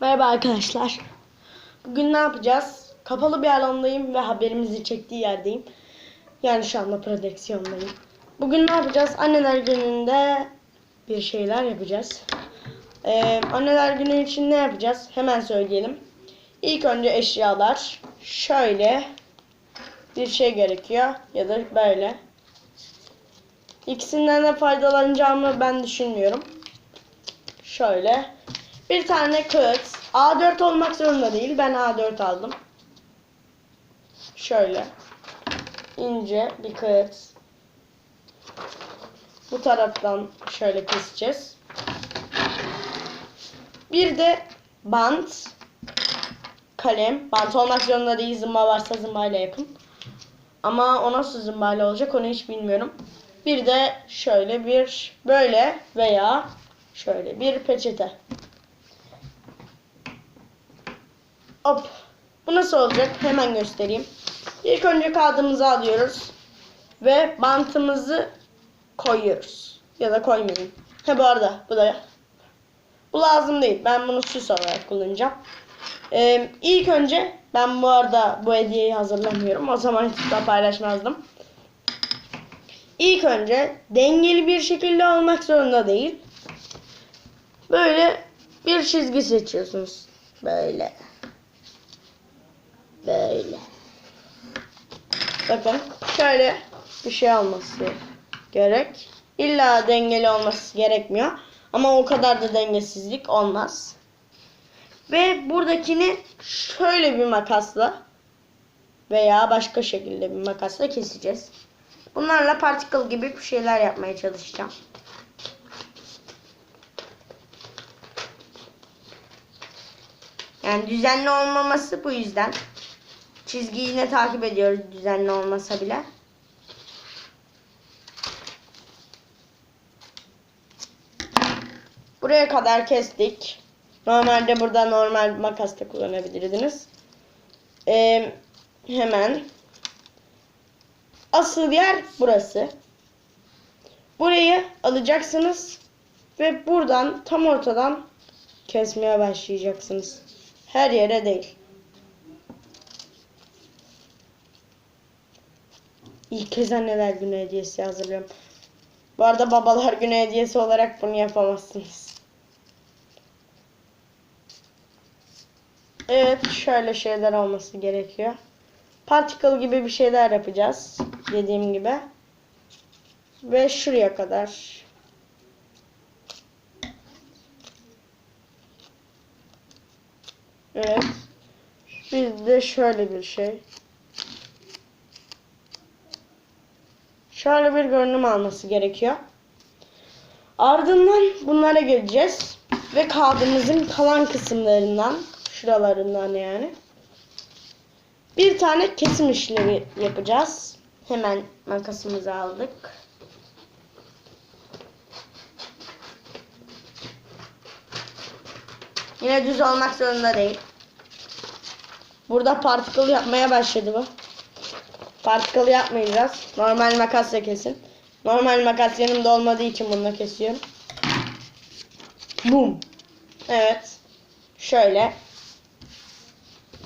Merhaba arkadaşlar. Bugün ne yapacağız? Kapalı bir alandayım ve haberimizi çektiği yerdeyim. Yani şu anda prodüksiyondayım. Bugün ne yapacağız? Anneler gününde bir şeyler yapacağız. Ee, anneler günü için ne yapacağız? Hemen söyleyelim. İlk önce eşyalar. Şöyle bir şey gerekiyor. Ya da böyle. İkisinden de faydalanacağımı ben düşünmüyorum. Şöyle. Bir tane kağıt. A4 olmak zorunda değil. Ben A4 aldım. Şöyle. ince bir kağıt. Bu taraftan şöyle keseceğiz. Bir de bant. Kalem. Bant olmak zorunda değil. Zımba varsa zımbayla yapın. Ama o nasıl zımbayla olacak onu hiç bilmiyorum. Bir de şöyle bir böyle veya şöyle bir peçete. Hop. Bu nasıl olacak? Hemen göstereyim. İlk önce kağıdımızı alıyoruz. Ve bantımızı koyuyoruz. Ya da koymayayım. Ha bu arada bu da bu lazım değil. Ben bunu süs olarak kullanacağım. Ee, ilk önce ben bu arada bu hediyeyi hazırlamıyorum. O zaman YouTube'da paylaşmazdım. İlk önce dengeli bir şekilde olmak zorunda değil. Böyle bir çizgi seçiyorsunuz. Böyle. Böyle. Bakın şöyle bir şey olması gerek. İlla dengeli olması gerekmiyor. Ama o kadar da dengesizlik olmaz. Ve buradakini şöyle bir makasla veya başka şekilde bir makasla keseceğiz. Bunlarla particle gibi bir şeyler yapmaya çalışacağım. Yani düzenli olmaması bu yüzden. Çizgiyi yine takip ediyoruz düzenli olmasa bile. Buraya kadar kestik. Normalde burada normal makas da kullanabilirdiniz. Ee, hemen asıl yer burası. Burayı alacaksınız ve buradan tam ortadan kesmeye başlayacaksınız. Her yere değil. İlk kez anneler günü hediyesi hazırlıyorum. Bu arada babalar günü hediyesi olarak bunu yapamazsınız. Evet şöyle şeyler olması gerekiyor. Particle gibi bir şeyler yapacağız. Dediğim gibi. Ve şuraya kadar. Evet. Bir de şöyle bir şey. Şöyle bir görünüm alması gerekiyor. Ardından bunlara geleceğiz. Ve kağıdımızın kalan kısımlarından, şuralarından yani. Bir tane kesim işlemi yapacağız. Hemen makasımızı aldık. Yine düz olmak zorunda değil. Burada particle yapmaya başladı bu. Particle yapmayacağız. Normal makasla kesin. Normal makas yanımda olmadığı için bununla kesiyorum. Boom. Evet. Şöyle.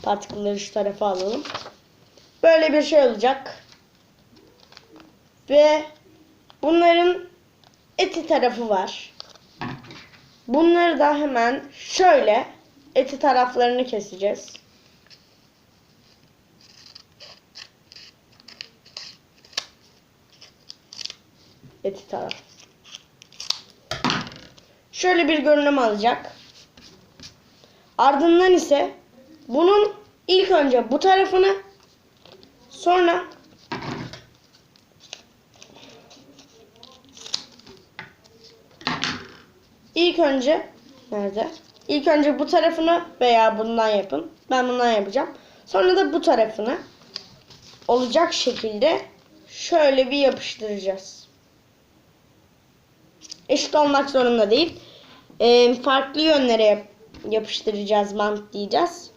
Partikülleri şu tarafa alalım. Böyle bir şey olacak. Ve bunların eti tarafı var. Bunları da hemen şöyle eti taraflarını keseceğiz. Eti taraf. Şöyle bir görünüm alacak. Ardından ise bunun ilk önce bu tarafını sonra ilk önce nerede? İlk önce bu tarafını veya bundan yapın. Ben bundan yapacağım. Sonra da bu tarafını olacak şekilde şöyle bir yapıştıracağız. Eşit olmak zorunda değil. Ee, farklı yönlere yap yapıştıracağız, bantlayacağız.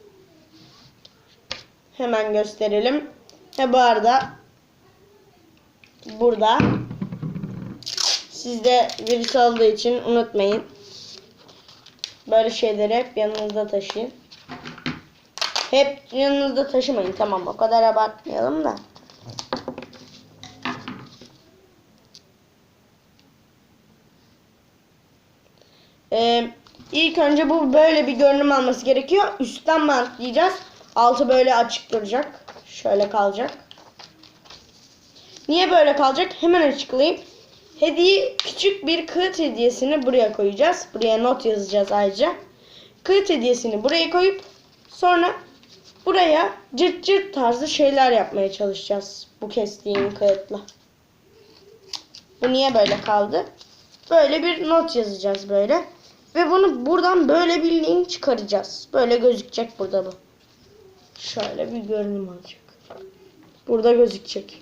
Hemen gösterelim. He bu arada burada Sizde virüs olduğu için unutmayın. Böyle şeyleri hep yanınızda taşıyın. Hep yanınızda taşımayın. Tamam o kadar abartmayalım da. Ee, ilk önce bu böyle bir görünüm alması gerekiyor. Üstten bantlayacağız. Altı böyle açık duracak. Şöyle kalacak. Niye böyle kalacak? Hemen açıklayayım. Hediye küçük bir kağıt hediyesini buraya koyacağız. Buraya not yazacağız ayrıca. Kağıt hediyesini buraya koyup sonra buraya cırt cırt tarzı şeyler yapmaya çalışacağız. Bu kestiğim kağıtla. Bu niye böyle kaldı? Böyle bir not yazacağız böyle. Ve bunu buradan böyle link çıkaracağız. Böyle gözükecek burada bu. Şöyle bir görünüm alacak. Burada gözükecek.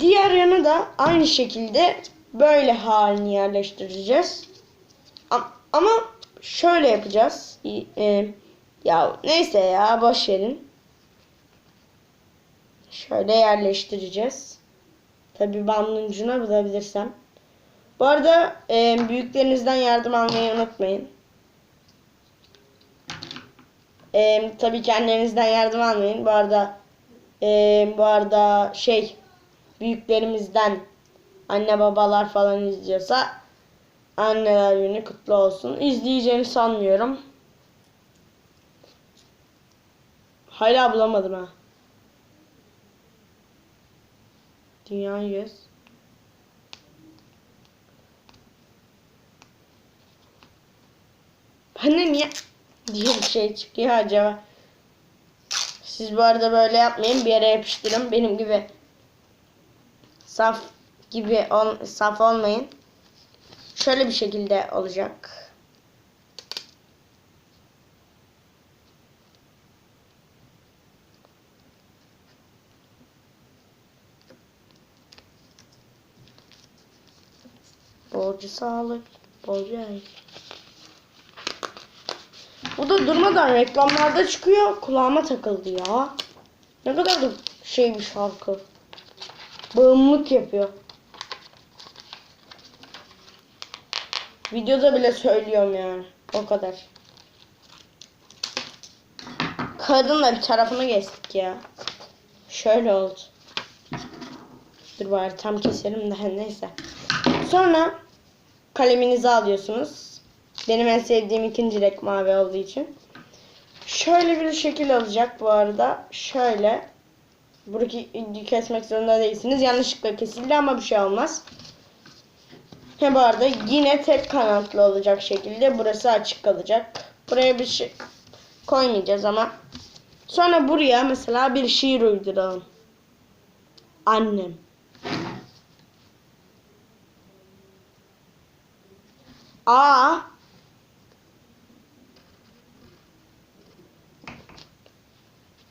Diğer yanı da aynı şekilde böyle halini yerleştireceğiz. Am- Ama şöyle yapacağız. E, ya neyse ya boş verin. Şöyle yerleştireceğiz. Tabi bandın ucuna bulabilirsem. Bu arada e, büyüklerinizden yardım almayı unutmayın. E, tabii kendinizden yardım almayın. Bu arada e, bu arada şey büyüklerimizden anne babalar falan izliyorsa anneler günü kutlu olsun. İzleyeceğini sanmıyorum. Hala bulamadım ha. Dünya yüz. Bende niye diye bir şey çıkıyor acaba? Siz bu arada böyle yapmayın. Bir yere yapıştırın. Benim gibi saf gibi ol, saf olmayın. Şöyle bir şekilde olacak. Borcu sağlık, borcu ay. Bu da durmadan reklamlarda çıkıyor. Kulağıma takıldı ya. Ne kadar da şey bir şarkı. Bağımlılık yapıyor. Videoda bile söylüyorum yani. O kadar. Kadınla bir tarafına geçtik ya. Şöyle oldu. Dur bari tam keselim de neyse. Sonra kaleminizi alıyorsunuz. Benim en sevdiğim ikinci renk mavi olduğu için. Şöyle bir şekil alacak bu arada. Şöyle. Buradaki kesmek zorunda değilsiniz. Yanlışlıkla kesildi ama bir şey olmaz. He bu arada yine tek kanatlı olacak şekilde burası açık kalacak. Buraya bir şey koymayacağız ama. Sonra buraya mesela bir şiir uyduralım. Annem. A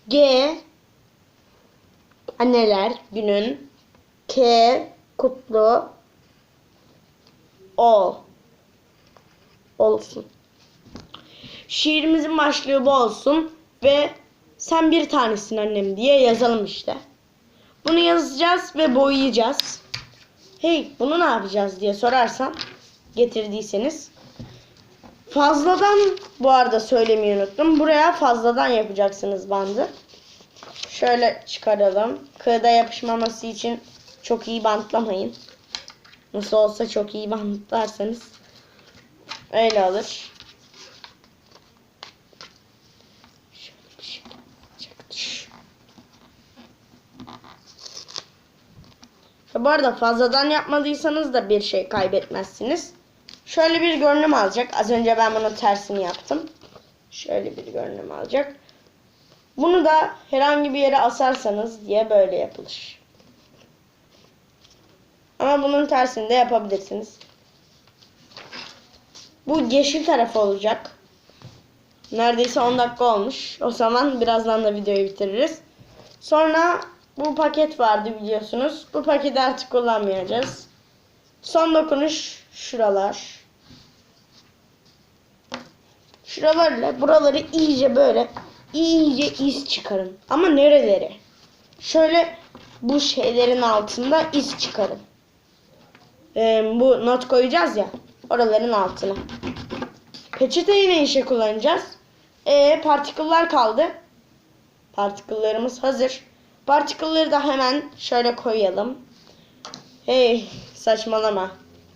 G Anneler günün K kutlu O olsun. Şiirimizin başlığı bu olsun ve sen bir tanesin annem diye yazalım işte. Bunu yazacağız ve boyayacağız. Hey bunu ne yapacağız diye sorarsan getirdiyseniz. Fazladan bu arada söylemeyi unuttum. Buraya fazladan yapacaksınız bandı. Şöyle çıkaralım. Kağıda yapışmaması için çok iyi bantlamayın. Nasıl olsa çok iyi bantlarsanız öyle bir şey. Bu arada fazladan yapmadıysanız da bir şey kaybetmezsiniz. Şöyle bir görünüm alacak. Az önce ben bunun tersini yaptım. Şöyle bir görünüm alacak. Bunu da herhangi bir yere asarsanız diye böyle yapılır. Ama bunun tersini de yapabilirsiniz. Bu yeşil tarafı olacak. Neredeyse 10 dakika olmuş. O zaman birazdan da videoyu bitiririz. Sonra bu paket vardı biliyorsunuz. Bu paketi artık kullanmayacağız. Son dokunuş şuralar. Şuralarla buraları iyice böyle iyice iz çıkarın. Ama nereleri? Şöyle bu şeylerin altında iz çıkarın. Ee, bu not koyacağız ya oraların altına. Peçeteyi ne işe kullanacağız? E partiküller kaldı. Partiküllerimiz hazır. Partikülleri de hemen şöyle koyalım. Hey saçmalama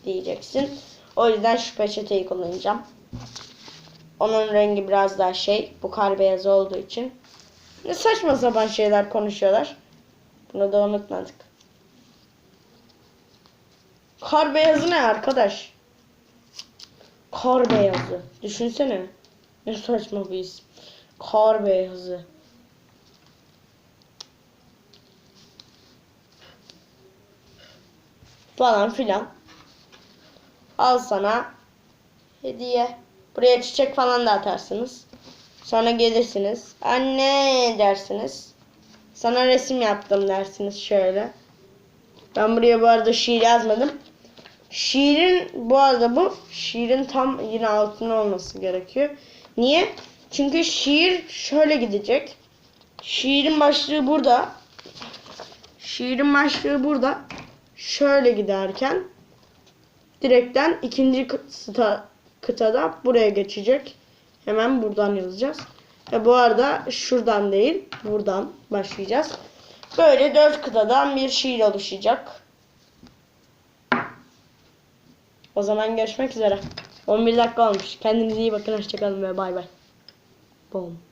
diyeceksin. O yüzden şu peçeteyi kullanacağım. Onun rengi biraz daha şey. Bu kar beyazı olduğu için. Ne saçma sapan şeyler konuşuyorlar. Bunu da unutmadık. Kar beyazı ne arkadaş? Kar beyazı. Düşünsene. Ne saçma bir isim. Kar beyazı. Falan filan. Al sana hediye. Buraya çiçek falan da atarsınız. Sonra gelirsiniz. Anne dersiniz. Sana resim yaptım dersiniz şöyle. Ben buraya bu arada şiir yazmadım. Şiirin bu arada bu şiirin tam yine altına olması gerekiyor. Niye? Çünkü şiir şöyle gidecek. Şiirin başlığı burada. Şiirin başlığı burada. Şöyle giderken direkten ikinci kıta, kıtada buraya geçecek. Hemen buradan yazacağız. Ve bu arada şuradan değil, buradan başlayacağız. Böyle dört kıtadan bir şiir oluşacak. O zaman görüşmek üzere. 11 dakika olmuş. Kendinize iyi bakın. Hoşçakalın ve bay bay. Boom.